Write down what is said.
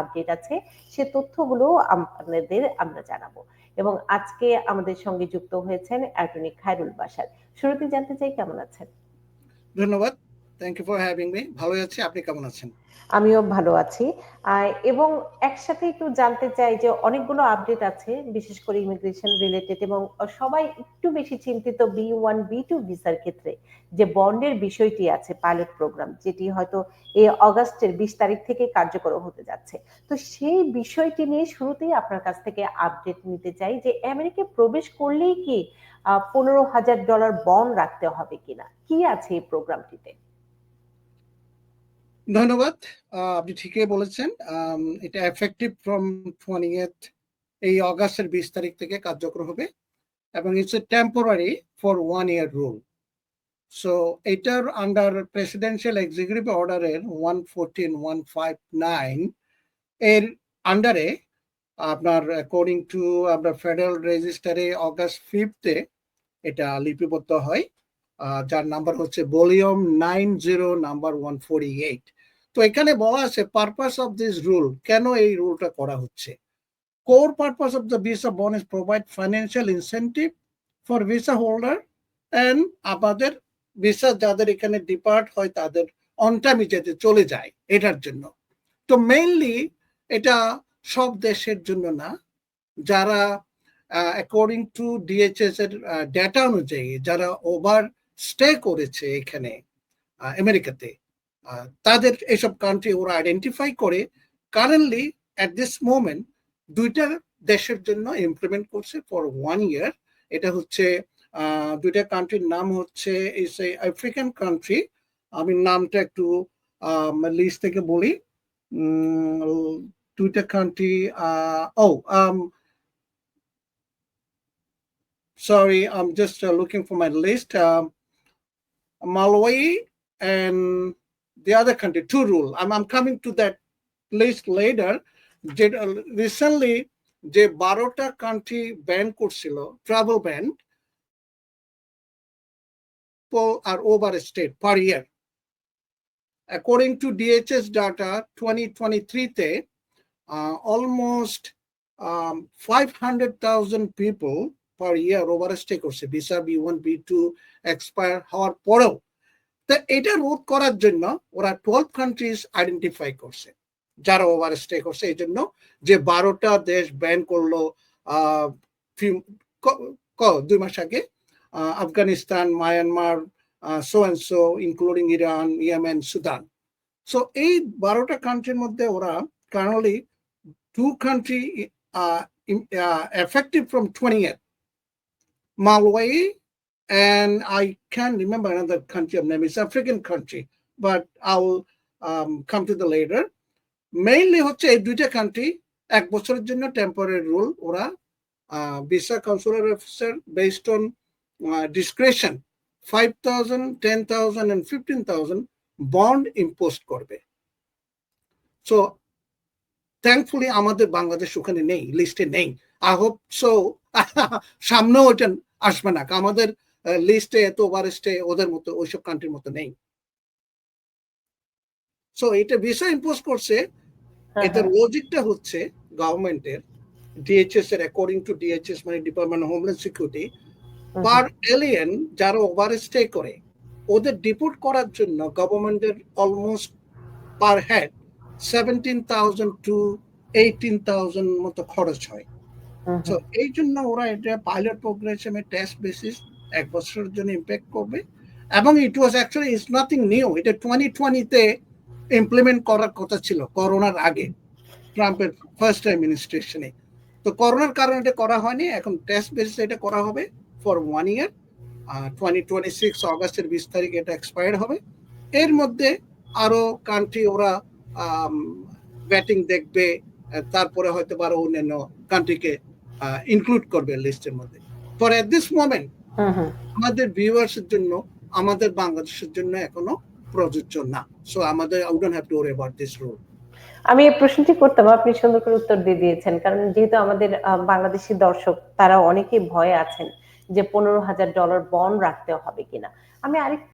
Update আছে, সে তথ্যগুলো আপনাদের আমরা জানাব। এবং আজকে আমাদের সঙ্গে যুক্ত হয়েছেন অ্যাটর্নি খায়রুল বাসার শুরুতে জানতে চাই কেমন আছেন? ধন্যবাদ। Thank you for having me ভালো আছি, আপনি কেমন আছেন? আমিও ভালো আছি। এবং একসাথে একটু জানতে চাই যে অনেকগুলো আপডেট আছে, বিশেষ করে ইমিগ্রেশন রিলেটেড এবং সবাই একটু বেশি চিন্তিত বি ওয়ান বি টু ভিসার ক্ষেত্রে যে বন্ডের বিষয়টি আছে পাইলট প্রোগ্রাম যেটি হয়তো এই অগাস্টের বিশ তারিখ থেকে কার্যকর হতে যাচ্ছে। তো সেই বিষয়টি নিয়ে শুরুতেই আপনার কাছ থেকে আপডেট নিতে চাই যে আমেরিকায় প্রবেশ করলেই কি পনেরো হাজার ডলার বন্ড রাখতে হবে কিনা? কি আছে এই প্রোগ্রামটিতে ধন্যবাদ। আপনি ঠিকই বলেছেন। এটা এফেক্টিভ ফ্রম টোয়েন্টিয়েথ এই অগাস্টের বিশ তারিখ থেকে কার্যকর হবে এবং it's a temporary for one year rule so এটার আন্ডার প্রেসিডেন্সিয়াল এক্সিকিউটিভ অর্ডারের one fourteen one five nine এর আন্ডারে আপনার অ্যাকর্ডিং টু আপনার ফেডারেল রেজিস্টারে অগাস্ট ফিফথে এটা লিপিবদ্ধ হয়। যার নাম্বার হচ্ছে volume nine zero number one forty eight তো এখানে বলা আছে পারপাস অফ দিস রুল কেন এই রুলটা করা হচ্ছে? Core purpose of the visa bond is provide financial incentive for visa holder and আমাদের ভিসা যাদের এখানে ডিপার্ট হয় তাদের অন টাইমে যেতে চলে যায় এটার জন্য। তো মেইনলি এটা সব দেশের জন্য না, যারা অ্যাকর্ডিং টু ডিএইচএস এর ডেটা অনুযায়ী যারা ওভার স্টে করেছে এখানে আমেরিকাতে তাদের এসব কান্ট্রি ওরা আইডেন্টিফাই করে কারেন্টলি অ্যাট দিস মোমেন্ট দুইটা দেশের জন্য ইমপ্লিমেন্ট করছে ফর ওয়ান ইয়ার এটা হচ্ছে দুইটা কান্ট্রির নাম হচ্ছে ইস এ আফ্রিকান কান্ট্রি আমি নামটা একটু লিস্ট থেকে বলি। দুইটা কান্ট্রি ও sorry, I'm just uh, looking for my list. Um, and the other country, two rule. I'm, I'm coming to that list later. Recently যে বারোটা কান্ট্রি ব্যান করছিল travel ban R overstate per year according to DHS data twenty twenty থ্রিতে almost five hundred thousand people per year overstay করছে visa B one B two expire হওয়ার পরেও তো এটা রোধ করার জন্য ওরা টুয়েলভ কান্ট্রিজ আইডেন্টিফাই করছে যারা ওভার স্টে করছে। এই জন্য যে বারোটা দেশ ব্যান করল দুই মাস আগে Afghanistan Myanmar so and so including Iran Yemen Sudan. So এই বারোটা কান্ট্রির মধ্যে ওরা currently two country effective from twenty Malawi, and I can't remember another country of name. It's African country, but I'll um, come to the later. Mainly হচ্ছে এই দুইটা country এক বছরের জন্য টেম্পোরারি রুল ওরা visa counsellor officer based on discretion five thousand ten thousand and fifteen thousand bond impose করবে so thankfully আমাদের বাংলাদেশ ওখানে নেই লিস্টে নেই আই হোপ সো সামনেও ওটা আসবে না আমাদের লিস্টে এত ওভারেস্টে ওদের মতো ওইসব কান্ট্রির মতো নেই। সো এটা বিষয় ইম্পোজ করছে। এটার লজিকটা হচ্ছে গভর্নমেন্টের ডিএইচএস এর অ্যাকর্ডিং টু ডিএইচএস মানে department of homeland security per alien যারা ওভার স্টে করে ওদের ডিপোর্ট করার জন্য গভর্নমেন্টের almost per head seventeen thousand to eighteen thousand মতো খরচ হয়। তো এই জন্য ওরা এটা পাইলট প্রোগ্রেশনে টেস্ট বেসিস এক বছরের জন্য ইম্প্যাক্ট করবে। এবং it was actually it's nothing new এটা টোয়েন্টি টোয়েন্টিতে ইমপ্লিমেন্ট করার কথা ছিল, করোনার আগে ট্রাম্পের ফার্স্ট অ্যাডমিনিস্ট্রেশনে তো করোনার কারণে এটা করা হয়নি, এখন টেস্ট বেসিস এটা করা হবে for one year twenty twenty six অগস্টের বিশ তারিখ এটা এক্সপায়ার হবে। এর মধ্যে আরও কান্ট্রি ওরা ব্যাটিং দেখবে, তারপরে হয়তো আরও অন্যান্য কান্ট্রিকে ইনক্লুড করবে লিস্টের মধ্যে। ফর অ্যাট দিস মোমেন্ট আমাদের ভিউয়ার্স এর জন্য আমাদের বাংলাদেশের জন্য এখনও প্রযোজ্য না। সো আমাদের I don't have to worry about this rule আমি এই প্রশ্নটি করতাম আপনি সুন্দর করে উত্তর দিয়ে দিয়েছেন। কারণ যেহেতু আমাদের বাংলাদেশি দর্শক তারা অনেকে ভয়ে আছেন যে পনেরো হাজার ডলার বন্ড রাখতে হবে কিনা। আমি আরেক